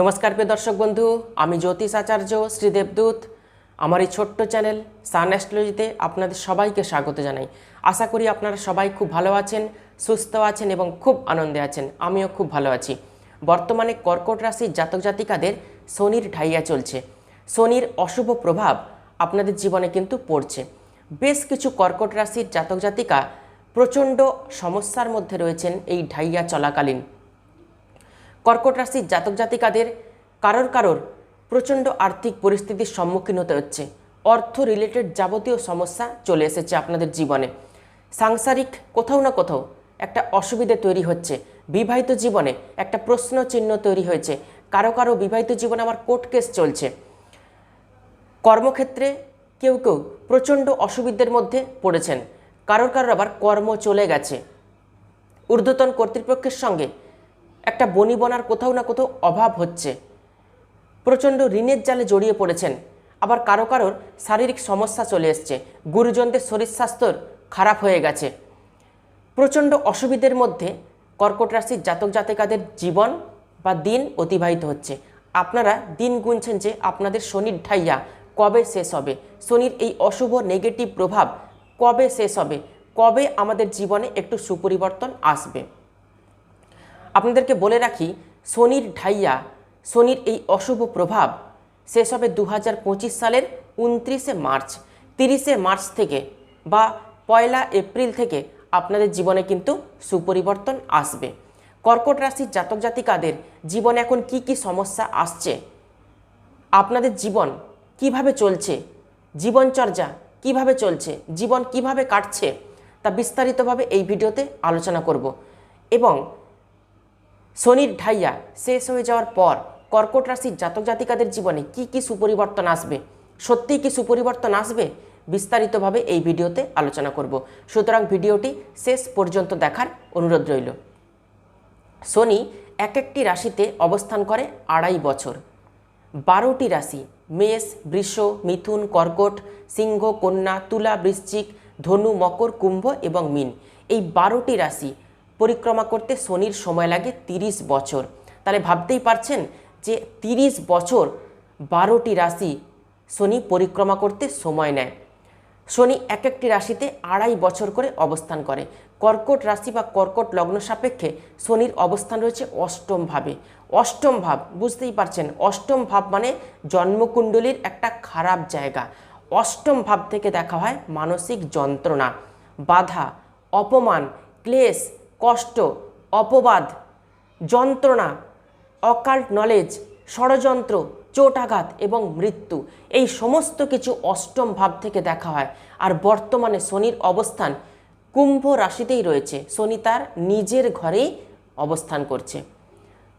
নমস্কার প্রিয় দর্শক বন্ধু, আমি জ্যোতিষ আচার্য শ্রী দেবদূত। আমার এই ছোট্ট চ্যানেল সান অ্যাস্ট্রোলজিতে আপনাদের সবাইকে স্বাগত জানাই। আশা করি আপনারা সবাই খুব ভালো আছেন, সুস্থ আছেন এবং খুব আনন্দে আছেন। আমিও খুব ভালো আছি। বর্তমানে কর্কট রাশির জাতক জাতিকাদের শনির ঢাইয়া চলছে। শনির অশুভ প্রভাব আপনাদের জীবনে কিন্তু পড়ছে। বেশ কিছু কর্কট রাশির জাতক জাতিকা প্রচণ্ড সমস্যার মধ্যে রয়েছেন এই ঢাইয়া চলাকালীন। কর্কট রাশির জাতক জাতিকাদের কারোর কারোর প্রচণ্ড আর্থিক পরিস্থিতির সম্মুখীন হতে হচ্ছে। অর্থ রিলেটেড যাবতীয় সমস্যা চলে এসেছে আপনাদের জীবনে। সাংসারিক কোথাও না কোথাও একটা অসুবিধে তৈরি হচ্ছে। বিবাহিত জীবনে একটা প্রশ্ন চিহ্ন তৈরি হয়েছে। কারও কারও বিবাহিত জীবনে আমার কোর্ট কেস চলছে। কর্মক্ষেত্রে কেউ কেউ প্রচণ্ড অসুবিধের মধ্যে পড়েছেন। কারোর কারোর আবার কর্ম চলে গেছে। ঊর্ধ্বতন কর্তৃপক্ষের সঙ্গে একটা বনিবনার কোথাও না কোথাও অভাব হচ্ছে। প্রচণ্ড ঋণের জালে জড়িয়ে পড়েছেন। আবার কারও কারোর শারীরিক সমস্যা চলে এসছে। গুরুজনদের শরীর স্বাস্থ্যর খারাপ হয়ে গেছে। প্রচণ্ড অসুবিধের মধ্যে কর্কট রাশির জাতক জাতিকাদের জীবন বা দিন অতিবাহিত হচ্ছে। আপনারা দিন গুনছেন যে আপনাদের শনির ঢাইয়া কবে শেষ হবে? শনির এই অশুভ নেগেটিভ প্রভাব কবে শেষ হবে? কবে আমাদের জীবনে একটু সুপরিবর্তন আসবে? আপনাদেরকে বলে রাখি শনির ঢাইয়া শনির এই অশুভ প্রভাব শেষ হবে দু হাজার পঁচিশ সালের উনত্রিশে মার্চ, তিরিশে মার্চ থেকে বা পয়লা এপ্রিল থেকে আপনাদের জীবনে কিন্তু সুপরিবর্তন আসবে। কর্কট রাশির জাতক জাতিকাদের জীবনে এখন কি কি সমস্যা আসছে? আপনাদের জীবন কীভাবে চলছে? জীবনচর্যা কীভাবে চলছে? জীবন কীভাবে কাটছে? তা বিস্তারিতভাবে এই ভিডিওতে আলোচনা করব। এবং শনির ঢাইয়া শেষ হয়ে যাওয়ার পর কর্কট রাশির জাতক জাতিকাদের জীবনে কি কি সুপরিবর্তন আসবে? সত্যিই কি সুপরিবর্তন আসবে? বিস্তারিতভাবে এই ভিডিওতে আলোচনা করব। সুতরাং ভিডিওটি শেষ পর্যন্ত দেখার অনুরোধ রইল। শনি এক একটি রাশিতে অবস্থান করে আড়াই বছর। বারোটি রাশি মেষ, বৃষ, মিথুন, কর্কট, সিংহ, কন্যা, তুলা, বৃশ্চিক, ধনু, মকর, কুম্ভ এবং মিন। এই বারোটি রাশি পরিক্রমা করতে শনির সময় লাগে তিরিশ বছর। তাহলে ভাবতেই পারছেন যে তিরিশ বছর বারোটি রাশি শনি পরিক্রমা করতে সময় নেয়। শনি এক একটি রাশিতে আড়াই বছর করে অবস্থান করে। কর্কট রাশি বা কর্কট লগ্ন সাপেক্ষে শনির অবস্থান রয়েছে অষ্টম ভাবে। অষ্টম ভাব, বুঝতেই পারছেন, অষ্টম ভাব মানে জন্মকুণ্ডলীর একটা খারাপ জায়গা। অষ্টম ভাব থেকে দেখা হয় মানসিক যন্ত্রণা, বাধা, অপমান, ক্লেশ কষ্ট, অপবাদ, যন্ত্রণা অকাল্ট নলেজ, ষড়যন্ত্র, চোটাঘাত এবং মৃত্যু এই সমস্ত কিছু অষ্টম ভাব থেকে দেখা হয়। আর বর্তমানে শনির অবস্থান কুম্ভ রাশিতেই রয়েছে। শনি তার নিজের ঘরেই অবস্থান করছে।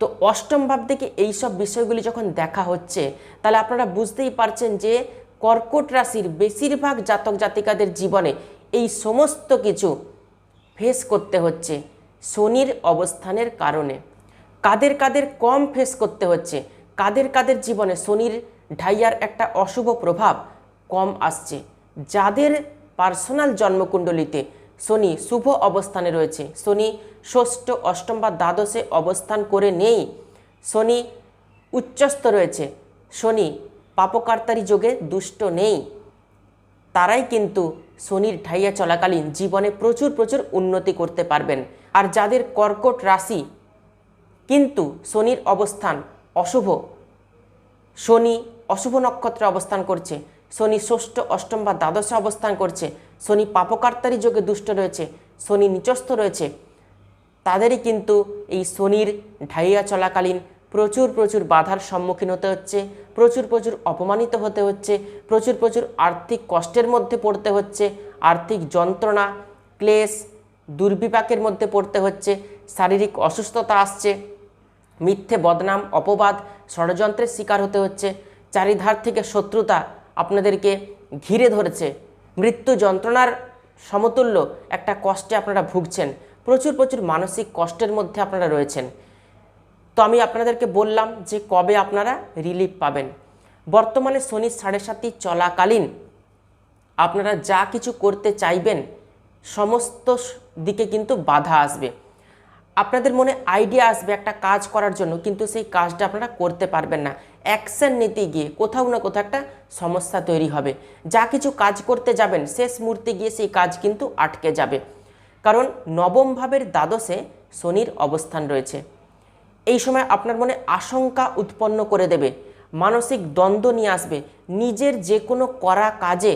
তো অষ্টম ভাব থেকে এইসব বিষয়গুলি যখন দেখা হচ্ছে, তাহলে আপনারা বুঝতেই পারছেন যে কর্কট রাশির বেশিরভাগ জাতক জাতিকাদের জীবনে এই সমস্ত কিছু ফেস করতে হচ্ছে শনির অবস্থানের কারণে। কাদের কাদের কম ফেস করতে হচ্ছে, কাদের কাদের জীবনে শনির ঢাইয়ার একটা অশুভ প্রভাব কম আসছে। যাদের পার্সোনাল জন্মকুণ্ডলিতে শনি শুভ অবস্থানে রয়েছে, শনি ষষ্ঠ, অষ্টম বা দ্বাদশে অবস্থান করে নেই, শনি উচ্চস্থ রয়েছে, শনি পাপকার্তারি যোগে দুষ্ট নেই, তারাই কিন্তু শনির ঢাইয়া চলাকালীন জীবনে প্রচুর প্রচুর উন্নতি করতে পারবেন। আর যাদের কর্কট রাশি, কিন্তু শনির অবস্থান অশুভ, শনি অশুভ নক্ষত্রে অবস্থান করছে, শনি ষষ্ঠ, অষ্টম বা দ্বাদশে অবস্থান করছে, শনি পাপকার্তারি যোগে দুষ্ট রয়েছে, শনি নিচস্থ রয়েছে, তাদেরই কিন্তু এই শনির ঢাইয়া চলাকালীন প্রচুর প্রচুর বাধার সম্মুখীন হতে হচ্ছে, প্রচুর প্রচুর অপমানিত হতে হচ্ছে, প্রচুর প্রচুর আর্থিক কষ্টের মধ্যে পড়তে হচ্ছে, আর্থিক যন্ত্রণা, ক্লেশ, দুর্বিপাকের মধ্যে পড়তে হচ্ছে, শারীরিক অসুস্থতা আসছে, মিথ্যে বদনাম, অপবাদ, ষড়যন্ত্রের শিকার হতে হচ্ছে, চারিধার থেকে শত্রুতা আপনাদেরকে ঘিরে ধরেছে, মৃত্যু যন্ত্রণার সমতুল্য একটা কষ্টে আপনারা ভুগছেন, প্রচুর প্রচুর মানসিক কষ্টের মধ্যে আপনারা রয়েছেন। তো আমি আপনাদেরকে বললাম যে কবে আপনারা রিলিফ পাবেন। বর্তমানে শনি সাড়ে সাতই চলাকালীন আপনারা যা কিছু করতে চাইবেন, সমস্ত দিকে কিন্তু বাধা আসবে। আপনাদের মনে আইডিয়া আসবে একটা কাজ করার জন্য, কিন্তু সেই কাজটা আপনারা করতে পারবেন না। অ্যাকশন নিতে গিয়ে কোথাও না কোথাও একটা সমস্যা তৈরি হবে। যা কিছু কাজ করতে যাবেন, শেষ মুহূর্তে গিয়ে সেই কাজ কিন্তু আটকে যাবে। কারণ নবম ভাবের দ্বাদশে শনির অবস্থান রয়েছে। এই সময় আপনার মনে আশঙ্কা উৎপন্ন করে দেবে। মানসিক দ্বন্দ্ব নিয়ে আসবে। নিজের যে কোনো করা কাজে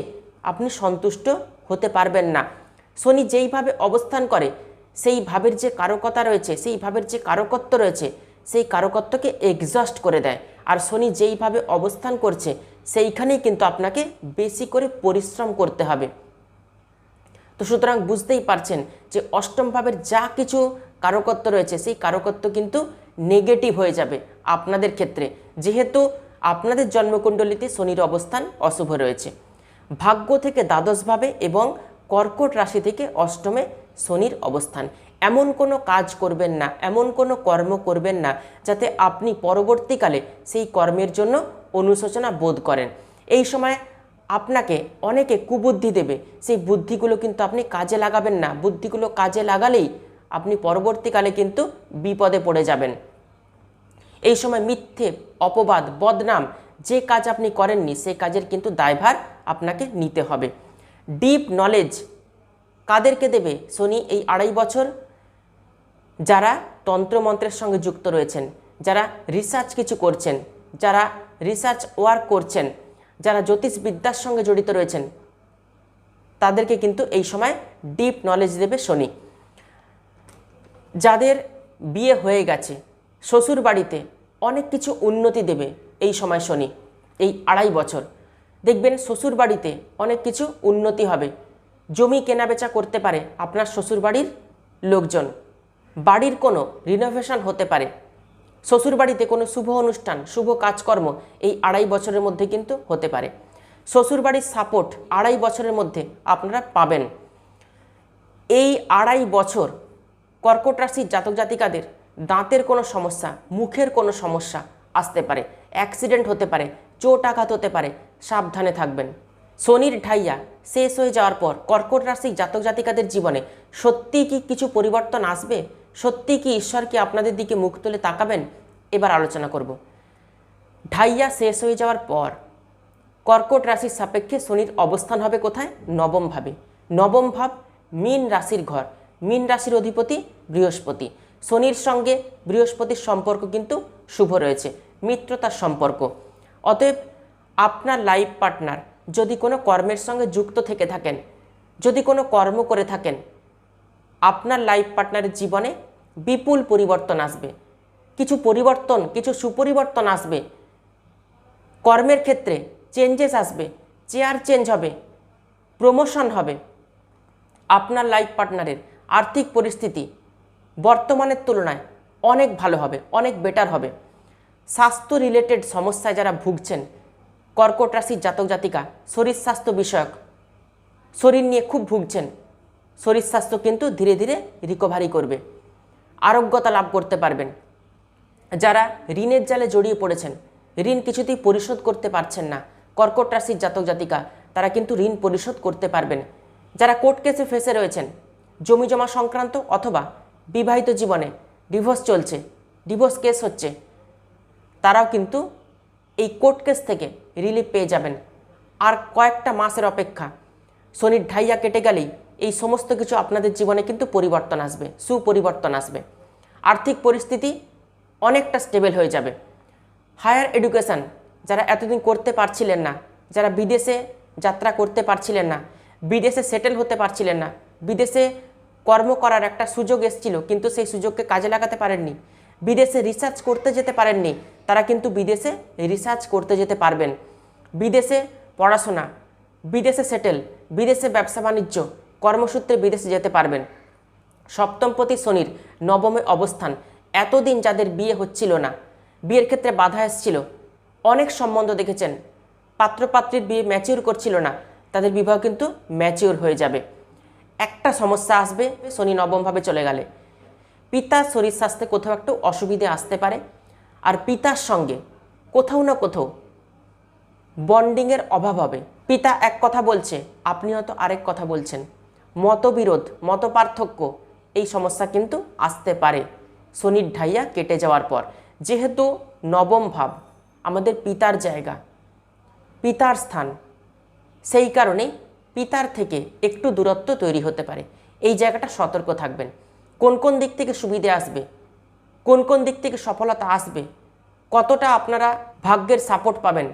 আপনি সন্তুষ্ট হতে পারবেন না। শনি যেইভাবে অবস্থান করে, সেই ভাবের যে কারকতা রয়েছে, সেই ভাবের যে কারকত্ব রয়েছে, সেই কারকত্বকে এক্সস্ট করে দেয়। আর শনি যেইভাবে অবস্থান করছে, সেইখানেই কিন্তু আপনাকে বেশি করে পরিশ্রম করতে হবে। তো সুতরাং বুঝতেই পারছেন যে অষ্টম ভাবের যা কিছু কারকত্ব রয়েছে, সেই কারকত্ব কিন্তু নেগেটিভ হয়ে যাবে আপনাদের ক্ষেত্রে। যেহেতু আপনাদের জন্মকুণ্ডলিতে শনির অবস্থান অশুভ রয়েছে। ভাগ্য থেকে দ্বাদশভাবে এবং কর্কট রাশি থেকে অষ্টমে শনির অবস্থান। এমন কোনো কাজ করবেন না, এমন কোনো কর্ম করবেন না, যাতে আপনি পরবর্তীকালে সেই কর্মের জন্য অনুশোচনা বোধ করেন। এই সময় আপনাকে অনেকে কুবুদ্ধি দেবে। সেই বুদ্ধিগুলো কিন্তু আপনি কাজে লাগাবেন না। বুদ্ধিগুলো কাজে লাগালেই আপনি পরবর্তীকালে কিন্তু বিপদে পড়ে যাবেন। এই সময় মিথ্যে, অপবাদ, বদনাম যে কাজ আপনি করেননি সেই কাজের কিন্তু দায়ভার আপনাকে নিতে হবে। ডিপ নলেজ কাদেরকে দেবে? শনি এই আড়াই বছর যারা তন্ত্রমন্ত্রের সঙ্গে যুক্ত রয়েছেন, যারা রিসার্চ কিছু করছেন, যারা রিসার্চ ওয়ার্ক করছেন, যারা জ্যোতিষবিদ্যার সঙ্গে জড়িত রয়েছেন, তাদেরকে কিন্তু এই সময় ডিপ নলেজ দেবে শনি। যাদের বিয়ে হয়ে গেছে শ্বশুর বাড়িতে অনেক কিছু উন্নতি দেবে এই সময় শনি, এই আড়াই বছর। দেখবেন শ্বশুর বাড়িতে অনেক কিছু উন্নতি হবে। জমি কেনাবেচা করতে পারে আপনার শ্বশুর বাড়ির লোকজন। বাড়ির কোনো রিনোভেশন হতে পারে। শ্বশুর বাড়িতে কোনো শুভ অনুষ্ঠান, শুভ কাজকর্ম এই আড়াই বছরের মধ্যে কিন্তু হতে পারে। শ্বশুর বাড়ির সাপোর্ট আড়াই বছরের মধ্যে আপনারা পাবেন। এই আড়াই বছর কর্কট রাশির জাতক জাতিকাদের দাঁতের কোনো সমস্যা, মুখের কোনো সমস্যা আসতে পারে অ্যাক্সিডেন্ট হতে পারে, চোট আঘাত হতে পারে, সাবধানে থাকবেন। শনির ঢাইয়া শেষ হয়ে যাওয়ার পর কর্কট রাশির জাতক জাতিকাদের জীবনে সত্যিই কি কিছু পরিবর্তন আসবে? সত্যিই কি ঈশ্বর কি আপনাদের দিকে মুখ তুলে তাকাবেন? এবার আলোচনা করব। ঢাইয়া শেষ হয়ে যাওয়ার পর কর্কট রাশির সাপেক্ষে শনির অবস্থান হবে কোথায়? নবম ভাবে। নবম ভাব মীন রাশির ঘর। মীন রাশির অধিপতি বৃহস্পতি। শনির সঙ্গে বৃহস্পতির সম্পর্ক কিন্তু শুভ রয়েছে, মিত্রতার সম্পর্ক। অতএব আপনার লাইফ পার্টনার যদি কোনো কর্মের সঙ্গে যুক্ত থেকে থাকেন, যদি কোনো কর্ম করে থাকেন, আপনার লাইফ পার্টনারের জীবনে বিপুল পরিবর্তন আসবে। কিছু পরিবর্তন, কিছু সুপরিবর্তন আসবে। কর্মের ক্ষেত্রে চেঞ্জেস আসবে চেয়ার চেঞ্জ হবে প্রমোশন হবে। আপনার লাইফ পার্টনারের আর্থিক পরিস্থিতি বর্তমানের তুলনায় অনেক ভালো হবে, অনেক বেটার হবে। স্বাস্থ্য রিলেটেড সমস্যায় যারা ভুগছেন, কর্কট রাশির জাতক জাতিকা, শরীর স্বাস্থ্য বিষয়ক, শরীর নিয়ে খুব ভুগছেন, শরীর স্বাস্থ্য কিন্তু ধীরে ধীরে রিকভারি করবে। আরোগ্যতা লাভ করতে পারবেন। যারা ঋণের জালে জড়িয়ে পড়েছেন, ঋণ কিছুতেই পরিশোধ করতে পারছেন না, কর্কট রাশির জাতক জাতিকা, তারা কিন্তু ঋণ পরিশোধ করতে পারবেন। যারা কোর্ট কেসে ফেসে রয়েছেন জমি জমা সংক্রান্ত অথবা বিবাহিত জীবনে ডিভোর্স চলছে ডিভোর্স কেস হচ্ছে, তারাও কিন্তু এই কোর্ট কেস থেকে রিলিফ পেয়ে যাবেন। আর কয়েকটা মাসের অপেক্ষা শনির ঢাইয়া কেটে গেলেই এই সমস্ত কিছু আপনাদের জীবনে কিন্তু পরিবর্তন আসবে, সুপরিবর্তন আসবে। আর্থিক পরিস্থিতি অনেকটা স্টেবল হয়ে যাবে। হায়ার এডুকেশান যারা এতদিন করতে পারছিলেন না, যারা বিদেশে যাত্রা করতে পারছিলেন না, বিদেশে সেটেল হতে পারছিলেন না বিদেশে কর্ম করার একটা সুযোগ এসেছিল, কিন্তু সেই সুযোগকে কাজে লাগাতে পারেননি। বিদেশে রিসার্চ করতে যেতে পারেননি, তারা কিন্তু বিদেশে রিসার্চ করতে যেতে পারবেন। বিদেশে পড়াশোনা, বিদেশে সেটেল বিদেশে ব্যবসা বাণিজ্য, কর্মসূত্রে বিদেশে যেতে পারবেন। সপ্তমপতি শনির নবমে অবস্থান, এতদিন যাদের বিয়ে হচ্ছিল না, বিয়ের ক্ষেত্রে বাধা এসেছিল। অনেক সম্বন্ধ দেখেছেন, পাত্রপাত্রীর বিয়ে ম্যাচিউর করছিল না, তাদের বিবাহ কিন্তু ম্যাচিউর হয়ে যাবে। একটা সমস্যা আসবে, শনি নবমভাবে চলে গেলে। পিতার শরীর স্বাস্থ্যে কোথাও একটু অসুবিধে আসতে পারে। আর পিতার সঙ্গে কোথাও না কোথাও বন্ডিংয়ের অভাব হবে। পিতা এক কথা বলছে, আপনি হয়তো আরেক কথা বলছেন। মতবিরোধ মত পার্থক্য এই সমস্যা কিন্তু আসতে পারে। শনির ঢাইয়া কেটে যাওয়ার পর। যেহেতু নবম ভাব আমাদের পিতার জায়গা, পিতার স্থান, সেই কারণেই পিতার থেকে একটু দূরত্ব তৈরি হতে পারে। এই জায়গাটা সতর্ক থাকবেন। কোন কোন দিক থেকে সুবিধে আসবে? কোন কোন দিক থেকে সফলতা আসবে? কতটা আপনারা ভাগ্যের সাপোর্ট পাবেন?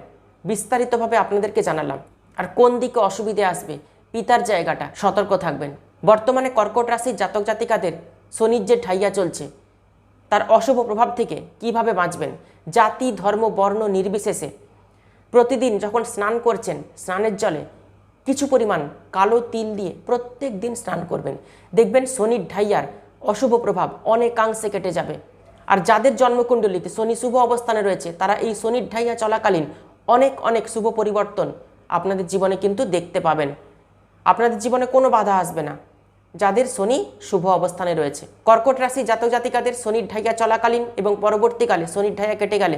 বিস্তারিতভাবে আপনাদেরকে জানালাম। আর কোন দিকে অসুবিধে আসবে? পিতার জায়গাটা সতর্ক থাকবেন। বর্তমানে কর্কট রাশির জাতক জাতিকাদের শনির যে ঠাইয়া চলছে, তার অশুভ প্রভাব থেকে কীভাবে বাঁচবেন? জাতি, ধর্ম, বর্ণ নির্বিশেষে প্রতিদিন যখন স্নান করছেন, স্নানের জলে কিছু পরিমাণ কালো তিল দিয়ে প্রত্যেক দিন স্নান করবেন। দেখবেন শনির ঢাইয়ার অশুভ প্রভাব অনেকাংশে কেটে যাবে। আর যাদের জন্মকুণ্ডলিতে শনি শুভ অবস্থানে রয়েছে, তারা এই শনির ঢাইয়া চলাকালীন অনেক অনেক শুভ পরিবর্তন আপনাদের জীবনে কিন্তু দেখতে পাবেন। আপনাদের জীবনে কোনো বাধা আসবে না। যাদের শনি শুভ অবস্থানে রয়েছে। কর্কট রাশি জাতক জাতিকাদের শনির ঢাইয়া চলাকালীন এবং পরবর্তীকালে শনির ঢাইয়া কেটে গেলে